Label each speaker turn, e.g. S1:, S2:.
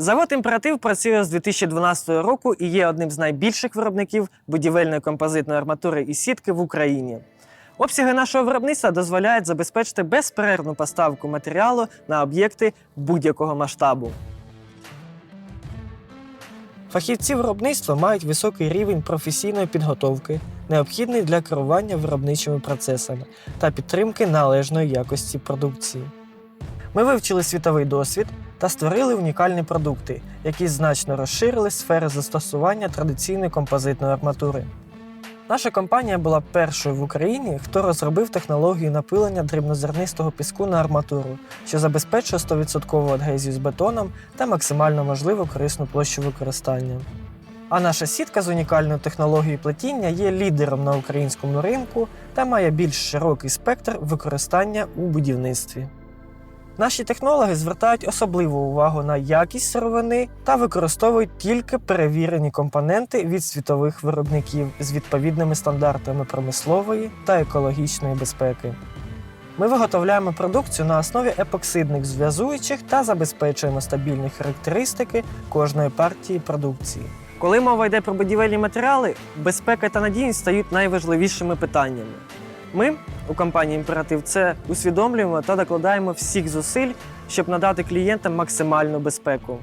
S1: Завод імператив працює з 2012 року і є одним з найбільших виробників будівельної композитної арматури і сітки в Україні. Обсяги нашого виробництва дозволяють забезпечити безперервну поставку матеріалу на об'єкти будь-якого масштабу. Фахівці виробництва мають високий рівень професійної підготовки, необхідний для керування виробничими процесами та підтримки належної якості продукції. Ми вивчили світовий досвід та створили унікальні продукти, які значно розширили сфери застосування традиційної композитної арматури. Наша компанія була першою в Україні, хто розробив технологію напилення дрібнозернистого піску на арматуру, що забезпечує 100% адгезію з бетоном та максимально можливу корисну площу використання. А наша сітка з унікальною технологією плетіння є лідером на українському ринку та має більш широкий спектр використання у будівництві. Наші технологи звертають особливу увагу на якість сировини та використовують тільки перевірені компоненти від світових виробників з відповідними стандартами промислової та екологічної безпеки. Ми виготовляємо продукцію на основі епоксидних зв'язуючих та забезпечуємо стабільні характеристики кожної партії продукції. Коли мова йде про будівельні матеріали, безпека та надійність стають найважливішими питаннями. Ми у компанії Імператив це усвідомлюємо та докладаємо всіх зусиль, щоб надати клієнтам максимальну безпеку.